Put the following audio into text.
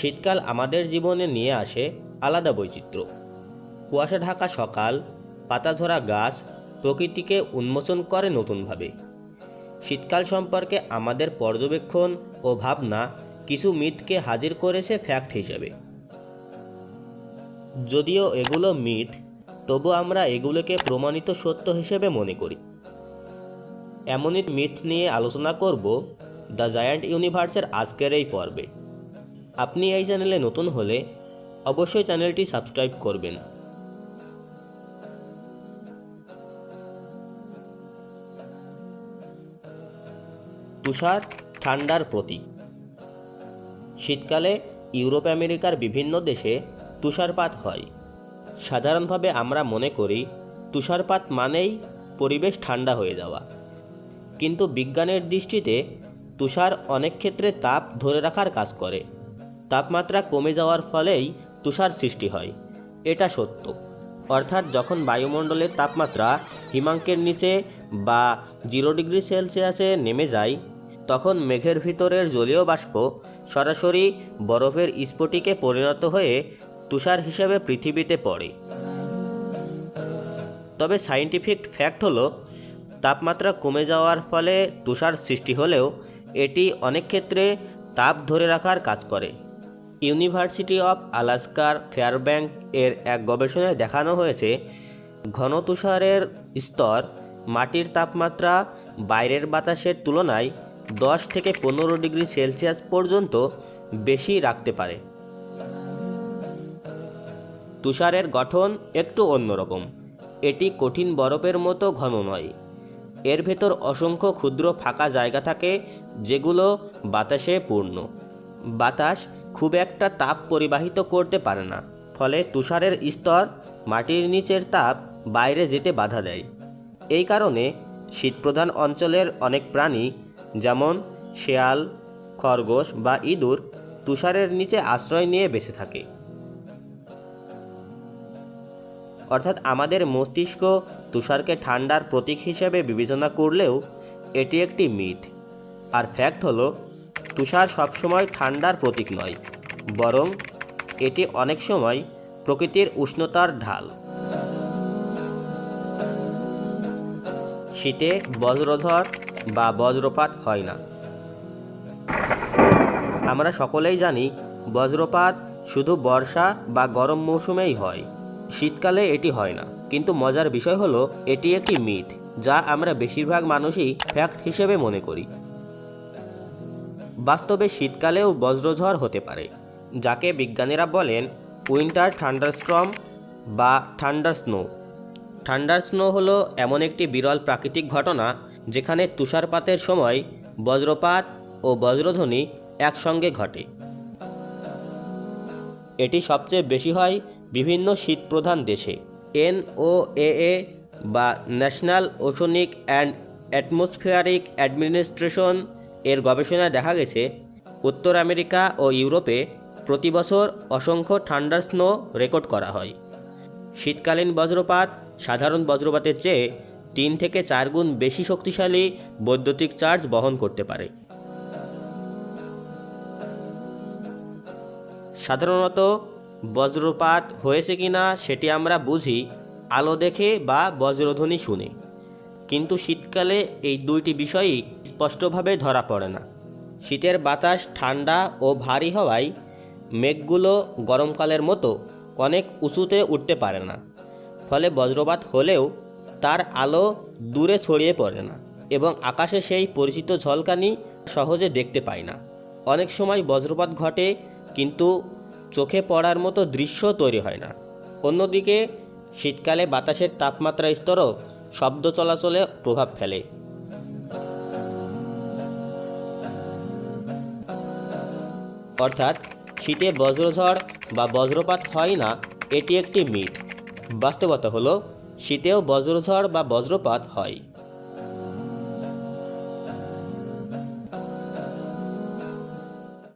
শীতকাল আমাদের জীবনে নিয়ে আসে আলাদা বৈচিত্র্য। কুয়াশা ঢাকা সকাল পাতাঝরা গাছ প্রকৃতিকে উন্মোচন করে নতুনভাবে। শীতকাল সম্পর্কে আমাদের পর্যবেক্ষণ ও ভাবনা কিছু মিথকে হাজির করেছে ফ্যাক্ট হিসেবে। যদিও এগুলো মিথ, তবু আমরা এগুলোকে প্রমাণিত সত্য হিসেবে মনে করি। এমনই মিথ নিয়ে আলোচনা করব দ্য জায়ান্ট ইউনিভার্সের আজকের এই পর্বে। আপনি এই চ্যানেলে নতুন হলে অবশ্যই চ্যানেলটি সাবস্ক্রাইব করবেন। তুষার ঠান্ডার প্রতীক। শীতকালে ইউরোপ, আমেরিকার বিভিন্ন দেশে তুষারপাত হয়। সাধারণভাবে আমরা মনে করি তুষারপাত মানেই পরিবেশ ঠান্ডা হয়ে যাওয়া। কিন্তু বিজ্ঞানের দৃষ্টিতে তুষার অনেক ক্ষেত্রে তাপ ধরে রাখার কাজ করে। তাপমাত্রা কমে যাওয়ার ফলেই তুষার সৃষ্টি হয়। এটা সত্য। অর্থাৎ যখন বায়ুমণ্ডলের তাপমাত্রা হিমাঙ্কের নিচে বা জিরো ডিগ্রি সেলসিয়াসে নেমে যায়, তখন মেঘের ভিতরের জলীয় বাষ্প সরাসরি বরফের স্ফটিকে পরিণত হয়ে তুষার হিসেবে পৃথিবীতে পড়ে। তবে সাইন্টিফিক ফ্যাক্ট হলো, তাপমাত্রা কমে যাওয়ার ফলে তুষার সৃষ্টি হলেও এটি অনেক ক্ষেত্রে তাপ ধরে রাখার কাজ করে। ইউনিভার্সিটি অফ আলাস্কার ফেয়ারব্যাঙ্ক এর এক গবেষণায় দেখানো হয়েছে ঘন তুষারের স্তর মাটির তাপমাত্রা বাইরের বাতাসের তুলনায় দশ থেকে পনেরো ডিগ্রি সেলসিয়াস পর্যন্ত বেশি রাখতে পারে। তুষারের গঠন একটু অন্যরকম। এটি কঠিন বরফের মতো ঘন নয়। এর ভেতর অসংখ্য ক্ষুদ্র ফাঁকা জায়গা থাকে, যেগুলো বাতাসে পূর্ণ। বাতাস খুব একটা তাপ পরিবাহিত করতে পারে না, ফলে তুষারের স্তর মাটির নিচের তাপ বাইরে যেতে বাধা দেয়। এই কারণে শীতপ্রধান অঞ্চলের অনেক প্রাণী, যেমন শেয়াল, খরগোশ বা ইঁদুর, তুষারের নিচে আশ্রয় নিয়ে বেঁচে থাকে। অর্থাৎ আমাদের মস্তিষ্ক তুষারকে ঠান্ডার প্রতীক হিসেবে বিবেচনা করলেও এটি একটি মিথ। আর ফ্যাক্ট হলো তুষার সবসময় ঠান্ডার প্রতীক নয়, বরং এটি অনেক সময় প্রকৃতির উষ্ণতার ঢাল। শীতে বজ্রঝড় বা বজ্রপাত হয় না। আমরা সকলেই জানি বজ্রপাত শুধু বর্ষা বা গরম মৌসুমেই হয়, শীতকালে এটি হয় না। কিন্তু মজার বিষয় হলো, এটি একটি মিথ, যা আমরা বেশিরভাগ মানুষই ফ্যাক্ট হিসেবে মনে করি। বাস্তবে শীতকালেও বজ্রঝড় হতে পারে, যাকে বিজ্ঞানীরা বলেন উইন্টার থান্ডারস্ট্রম বা থান্ডার স্নো। থান্ডার স্নো হলো এমন একটি বিরল প্রাকৃতিক ঘটনা যেখানে তুষারপাতের সময় বজ্রপাত ও বজ্রধ্বনি একসঙ্গে ঘটে। এটি সবচেয়ে বেশি হয় বিভিন্ন শীতপ্রধান দেশে, এনওএএ বা national oceanic and atmospheric administration এর গবেষণায় দেখা গেছে, উত্তর আমেরিকা ও ইউরোপে প্রতি বছর অসংখ্য ঠান্ডার স্নো রেকর্ড করা হয়। শীতকালীন বজ্রপাত সাধারণ বজ্রপাতের চেয়ে তিন থেকে চার গুণ বেশি শক্তিশালী বৈদ্যুতিক চার্জ বহন করতে পারে। সাধারণত বজ্রপাত হয়েছে কিনা সেটি আমরা বুঝি, আলো দেখে বা বজ্রধ্বনি শুনে। কিন্তু শীতকালে এই দুইটি বিষয়ই স্পষ্টভাবে ধরা পড়ে না। শীতের বাতাস ঠান্ডা ও ভারী হওয়ায় মেঘগুলো গরমকালের মতো অনেক উঁচুতে উঠতে পারে না। ফলে বজ্রপাত হলেও তার আলো দূরে ছড়িয়ে পড়ে না এবং আকাশে সেই পরিচিত ঝলকানি সহজে দেখতে পাই না। অনেক সময় বজ্রপাত ঘটে কিন্তু চোখে পড়ার মতো দৃশ্য তৈরি হয় না। অন্যদিকে শীতকালে বাতাসের তাপমাত্রা স্তরও শব্দ চলাচলে প্রভাব ফেলে। অর্থাৎ শীতে বজ্রঝড় বা বজ্রপাত হয় না, এটি একটি মিথ। বাস্তবতা হলো, শীতেও বজ্রঝড় বা বজ্রপাত হয়।